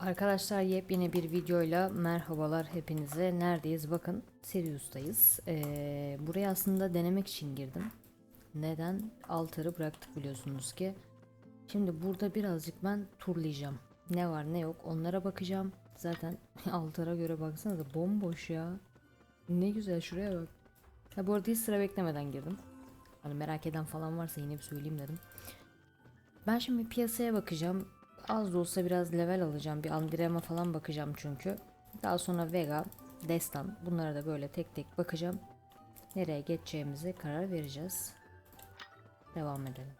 Arkadaşlar yepyeni bir videoyla merhabalar hepinize. Neredeyiz? Bakın Sirius'tayız. Ee, buraya aslında denemek için girdim. Neden? Altarı bıraktık biliyorsunuz ki. Şimdi burada birazcık ben turlayacağım. Ne var ne yok onlara bakacağım. Zaten altara göre baksanıza bomboş ya. Ne güzel şuraya bak. Ha bu arada hiç sıra beklemeden girdim. Hani merak eden falan varsa yine bir söyleyeyim dedim. Ben şimdi piyasaya bakacağım. Az da olsa biraz level alacağım. Bir Andrema falan bakacağım çünkü. Daha sonra Vega, Destan bunlara da böyle tek tek bakacağım. Nereye geçeceğimize karar vereceğiz. Devam edelim.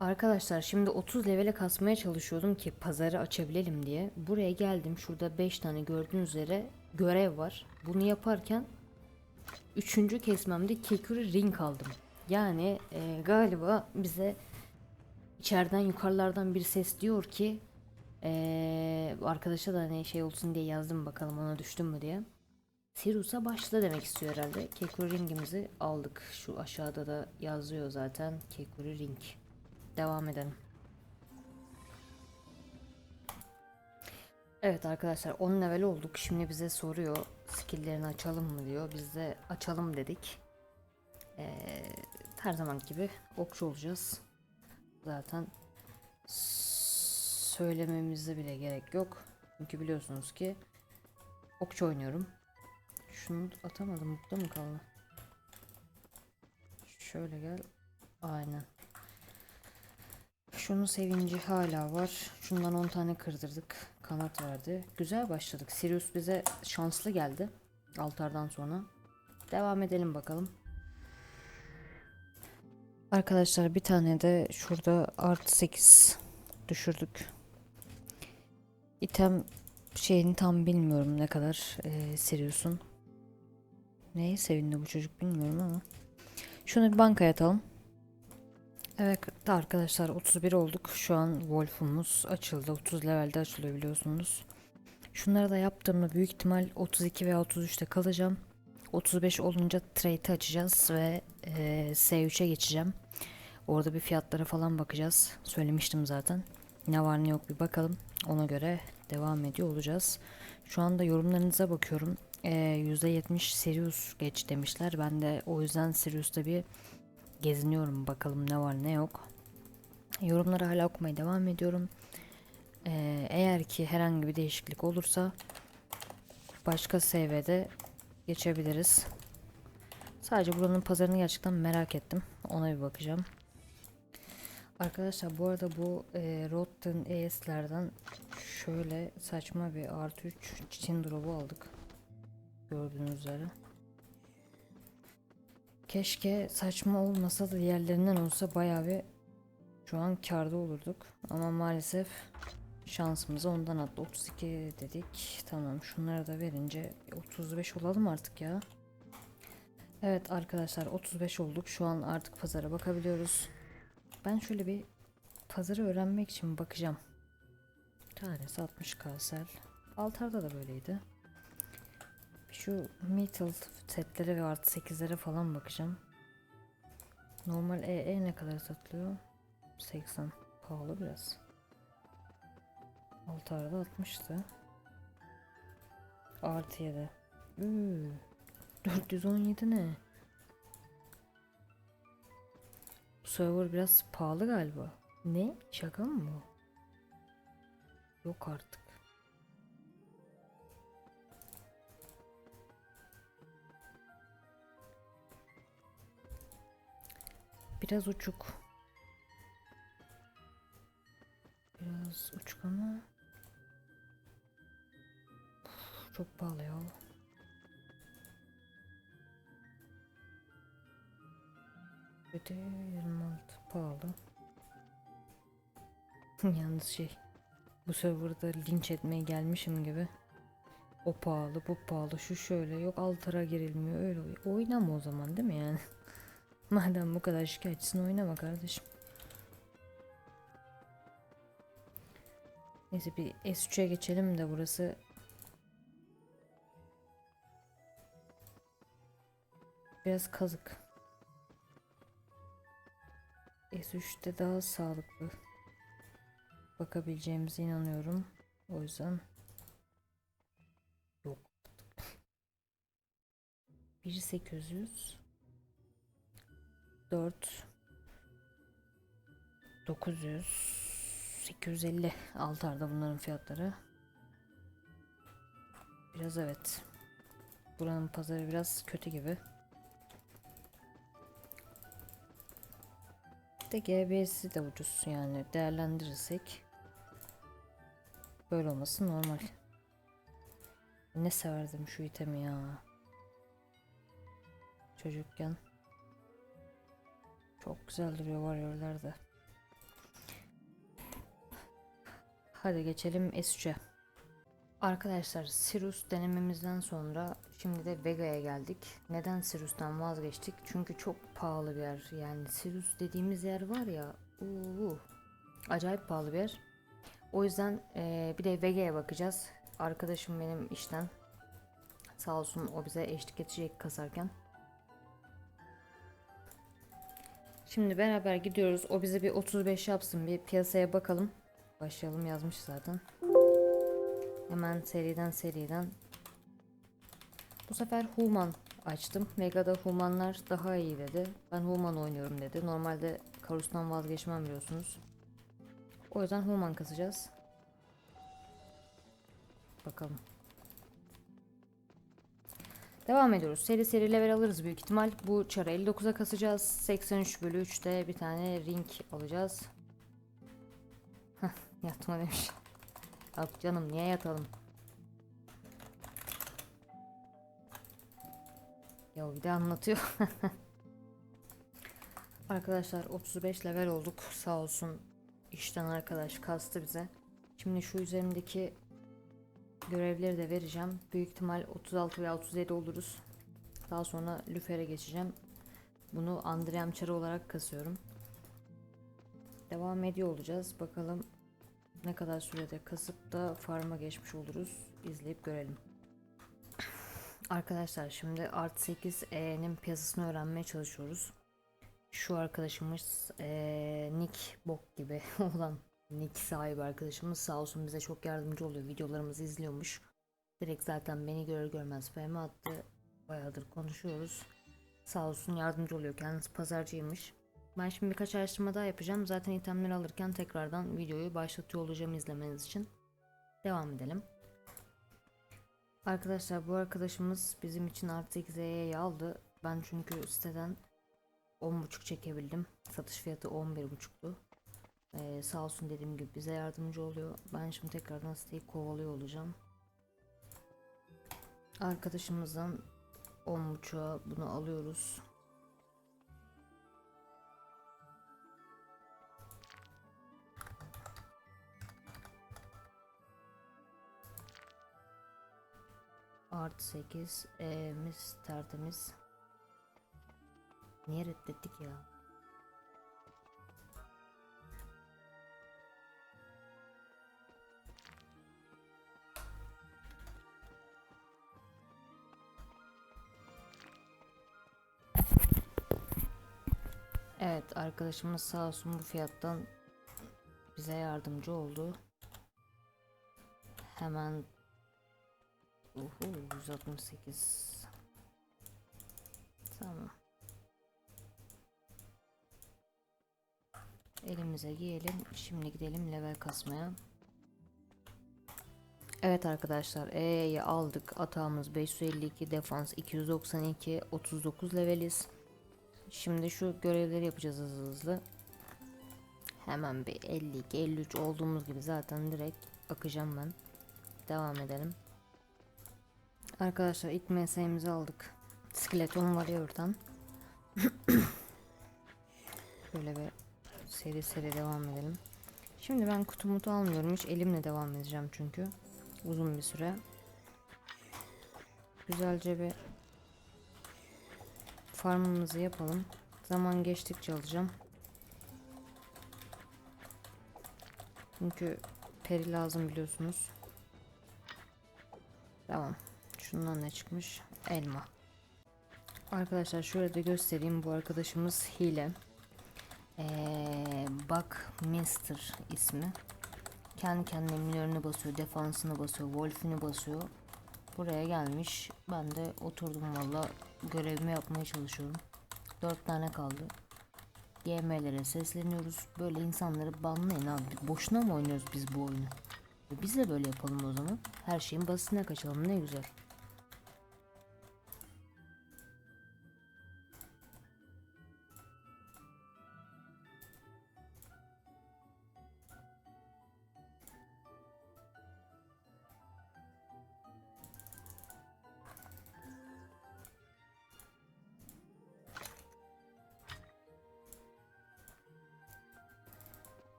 Arkadaşlar şimdi 30 levele kasmaya çalışıyordum ki pazarı açabilelim diye. Buraya geldim. Şurada 5 tane gördüğünüz üzere görev var. Bunu yaparken Üçüncü kesmemde Kekuri ring aldım. Yani e, galiba bize içeriden yukarılardan bir ses diyor ki e, arkadaşa da hani şey olsun diye yazdım bakalım ona düştüm mü diye. Sirus'a başla demek istiyor herhalde. Kekuri ringimizi aldık. Şu aşağıda da yazıyor zaten Kekuri ring. Devam edelim. Evet arkadaşlar 10 level olduk. Şimdi bize soruyor skill'lerini açalım mı diyor. Biz de açalım dedik. Ee, her zaman gibi okçu olacağız. Zaten söylememize bile gerek yok. Çünkü biliyorsunuz ki okçu oynuyorum. Şunu atamadım. Mutlu mu kaldı? Şöyle gel. Aynen. Şunun sevinci hala var. Şundan 10 tane kırdırdık. Kanat verdi. Güzel başladık. Sirius bize şanslı geldi. Altardan sonra. Devam edelim bakalım. Arkadaşlar bir tane de şurada artı 8 düşürdük. İtem şeyini tam bilmiyorum ne kadar e, Sirius'un. Neye sevindi bu çocuk bilmiyorum ama. Şunu bir bankaya atalım. Evet arkadaşlar 31 olduk. Şu an Wolf'umuz açıldı. 30 levelde açılıyor biliyorsunuz. Şunları da yaptığımda büyük ihtimal 32 veya 33'te kalacağım. 35 olunca trade'i açacağız ve e, S3'e geçeceğim. Orada bir fiyatlara falan bakacağız. Söylemiştim zaten. Ne var ne yok bir bakalım. Ona göre devam ediyor olacağız. Şu anda yorumlarınıza bakıyorum. E, %70 Sirius geç demişler. Ben de o yüzden Sirius'ta bir geziniyorum bakalım ne var ne yok. Yorumları hala okumaya devam ediyorum. Ee, eğer ki herhangi bir değişiklik olursa başka SV'de geçebiliriz. Sadece buranın pazarını gerçekten merak ettim. Ona bir bakacağım. Arkadaşlar bu arada bu e, Rotten ES'lerden şöyle saçma bir artı 3 çiçin drop'u aldık. Gördüğünüz üzere. Keşke saçma olmasa da diğerlerinden olsa bayağı bir şu an karda olurduk. Ama maalesef şansımızı ondan attı. 32 dedik. Tamam şunları da verince 35 olalım artık ya. Evet arkadaşlar 35 olduk. Şu an artık pazara bakabiliyoruz. Ben şöyle bir pazarı öğrenmek için bakacağım. Tanesi 60 kalsel. Altarda da böyleydi. Şu metal setlere ve artı 8'lere falan bakacağım. Normal EE ne kadar satılıyor? 80. Pahalı biraz. Altarda 60'tı. Artı 7. Üü, 417 ne? Bu server biraz pahalı galiba. Ne? Şaka mı bu? Yok artık. Biraz uçuk. Biraz uçuk ama çok pahalı ya. De 26 pahalı. Yalnız şey bu serverda linç etmeye gelmişim gibi. O pahalı, bu pahalı, şu şöyle, yok altara girilmiyor, öyle. Oynama o zaman değil mi yani? Madem bu kadar şikayetçisin oynama kardeşim. Neyse bir S3'e geçelim de burası biraz kazık. S3'te daha sağlıklı bakabileceğimize inanıyorum. O yüzden yok. 1800 4 900 850 altarda bunların fiyatları. Biraz evet. Buranın pazarı biraz kötü gibi. De GB'si de ucuz yani değerlendirirsek böyle olması normal. Ne severdim şu itemi ya. Çocukken. Çok güzel duruyor varyorlar Hadi geçelim S3'e. Arkadaşlar Sirius denememizden sonra şimdi de Vega'ya geldik. Neden Sirius'tan vazgeçtik? Çünkü çok pahalı bir yer. Yani Sirius dediğimiz yer var ya. Uu, acayip pahalı bir yer. O yüzden eee, bir de Vega'ya bakacağız. Arkadaşım benim işten. Sağ olsun o bize eşlik edecek kasarken. Şimdi beraber gidiyoruz. O bize bir 35 yapsın. Bir piyasaya bakalım. Başlayalım yazmış zaten. Hemen seriden seriden. Bu sefer Human açtım. Mega'da Humanlar daha iyi dedi. Ben Human oynuyorum dedi. Normalde Karus'tan vazgeçmem biliyorsunuz. O yüzden Human kasacağız. Bakalım. Devam ediyoruz. Seri seri level alırız büyük ihtimal. Bu çarı 59'a kasacağız. 83 bölü 3'te bir tane ring alacağız. Heh, yatma demiş. Yok canım niye yatalım? Ya bir de anlatıyor. Arkadaşlar 35 level olduk. Sağ olsun işten arkadaş kastı bize. Şimdi şu üzerimdeki görevleri de vereceğim. Büyük ihtimal 36 veya 37 oluruz. Daha sonra Lüfer'e geçeceğim. Bunu Andrem olarak kasıyorum. Devam ediyor olacağız. Bakalım ne kadar sürede kasıp da farm'a geçmiş oluruz. İzleyip görelim. Arkadaşlar şimdi Art 8 E'nin piyasasını öğrenmeye çalışıyoruz. Şu arkadaşımız eee, Nick Bok gibi olan Nick sahibi arkadaşımız sağ olsun bize çok yardımcı oluyor. Videolarımızı izliyormuş. Direkt zaten beni görür görmez FM attı. Bayağıdır konuşuyoruz. Sağ olsun yardımcı oluyor. Kendisi pazarcıymış. Ben şimdi birkaç araştırma daha yapacağım. Zaten itemleri alırken tekrardan videoyu başlatıyor olacağım izlemeniz için. Devam edelim. Arkadaşlar bu arkadaşımız bizim için artı 8'e aldı. Ben çünkü siteden 10.5 çekebildim. Satış fiyatı 11.5'tu. Ee, sağ olsun dediğim gibi bize yardımcı oluyor. Ben şimdi tekrardan siteyi kovalıyor olacağım. Arkadaşımızdan 10.5'a bunu alıyoruz. Artı 8 E'miz tertemiz. Niye reddettik ya? Evet arkadaşımız sağ olsun bu fiyattan bize yardımcı oldu. Hemen Uhu 168 Tamam. Elimize giyelim. Şimdi gidelim level kasmaya. Evet arkadaşlar E'yi aldık. Atağımız 552 defans 292 39 leveliz. Şimdi şu görevleri yapacağız hızlı hızlı. Hemen bir 52 53 olduğumuz gibi zaten direkt akacağım ben. Devam edelim Arkadaşlar ilk MS'imizi aldık. Skeleton var ya oradan. Böyle bir seri seri devam edelim. Şimdi ben kutu mutu almıyorum. Hiç elimle devam edeceğim çünkü. Uzun bir süre. Güzelce bir farmımızı yapalım. Zaman geçtikçe alacağım. Çünkü peri lazım biliyorsunuz. Tamam. Şundan ne çıkmış? Elma. Arkadaşlar şöyle de göstereyim. Bu arkadaşımız hile. Ee, Buckminster ismi. kendi kendine minörünü basıyor, defansını basıyor, wolf'ünü basıyor. Buraya gelmiş. Ben de oturdum valla görevimi yapmaya çalışıyorum. Dört tane kaldı. GM'lere sesleniyoruz. Böyle insanları banlayın abi. Boşuna mı oynuyoruz biz bu oyunu? E Biz de böyle yapalım o zaman. Her şeyin basitine kaçalım ne güzel.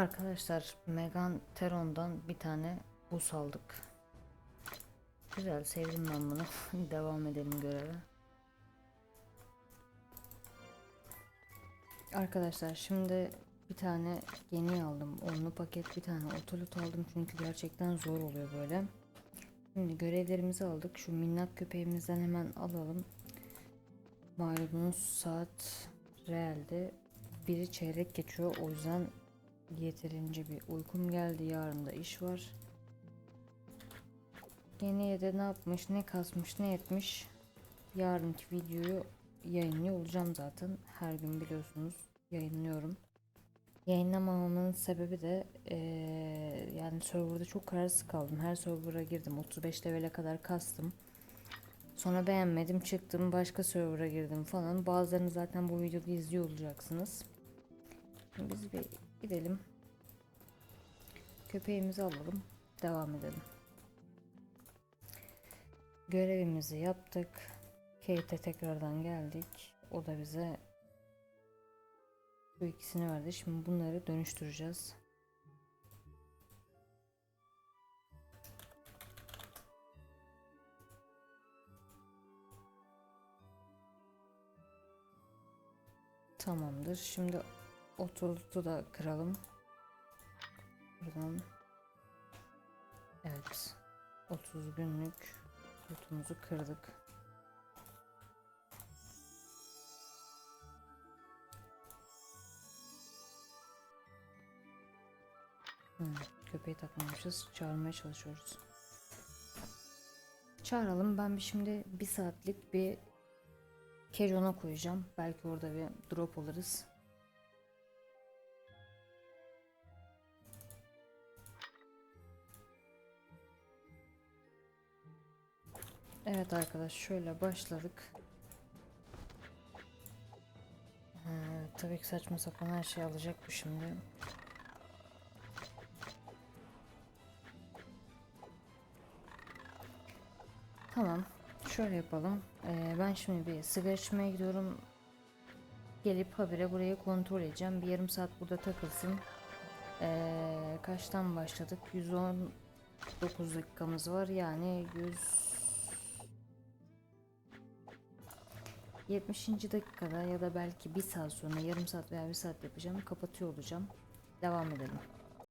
Arkadaşlar Megan Teron'dan bir tane bus aldık. Güzel sevdim ben bunu. Devam edelim göreve. Arkadaşlar şimdi bir tane yeni aldım. Onlu paket bir tane otolot aldım çünkü gerçekten zor oluyor böyle. Şimdi görevlerimizi aldık. Şu minnak köpeğimizden hemen alalım. Malumunuz saat realde biri çeyrek geçiyor. O yüzden yeterince bir uykum geldi. Yarın da iş var. Gene de ne yapmış, ne kasmış, ne etmiş. Yarınki videoyu yayınlıyor olacağım zaten. Her gün biliyorsunuz yayınlıyorum. Yayınlamamamın sebebi de eee, yani serverda çok kararsız kaldım. Her server'a girdim. 35 level'e kadar kastım. Sonra beğenmedim çıktım başka server'a girdim falan. Bazılarını zaten bu videoda izliyor olacaksınız. Biz bir gidelim. Köpeğimizi alalım. Devam edelim. Görevimizi yaptık. Kate'e tekrardan geldik. O da bize bu ikisini verdi. Şimdi bunları dönüştüreceğiz. Tamamdır. Şimdi otolutu da kıralım. Buradan. Evet. 30 günlük otumuzu kırdık. Hmm, köpeği takmamışız. Çağırmaya çalışıyoruz. Çağıralım. Ben bir şimdi bir saatlik bir Kejon'a koyacağım. Belki orada bir drop alırız. Evet arkadaş şöyle başladık. Ha, tabii ki saçma sapan her şey alacak bu şimdi. Tamam. Şöyle yapalım. Ee, ben şimdi bir sigara içmeye gidiyorum. Gelip habire burayı kontrol edeceğim. Bir yarım saat burada takılsın. Ee, kaçtan başladık? 119 dakikamız var. Yani 100 70. dakikada ya da belki bir saat sonra yarım saat veya bir saat yapacağım. Kapatıyor olacağım. Devam edelim.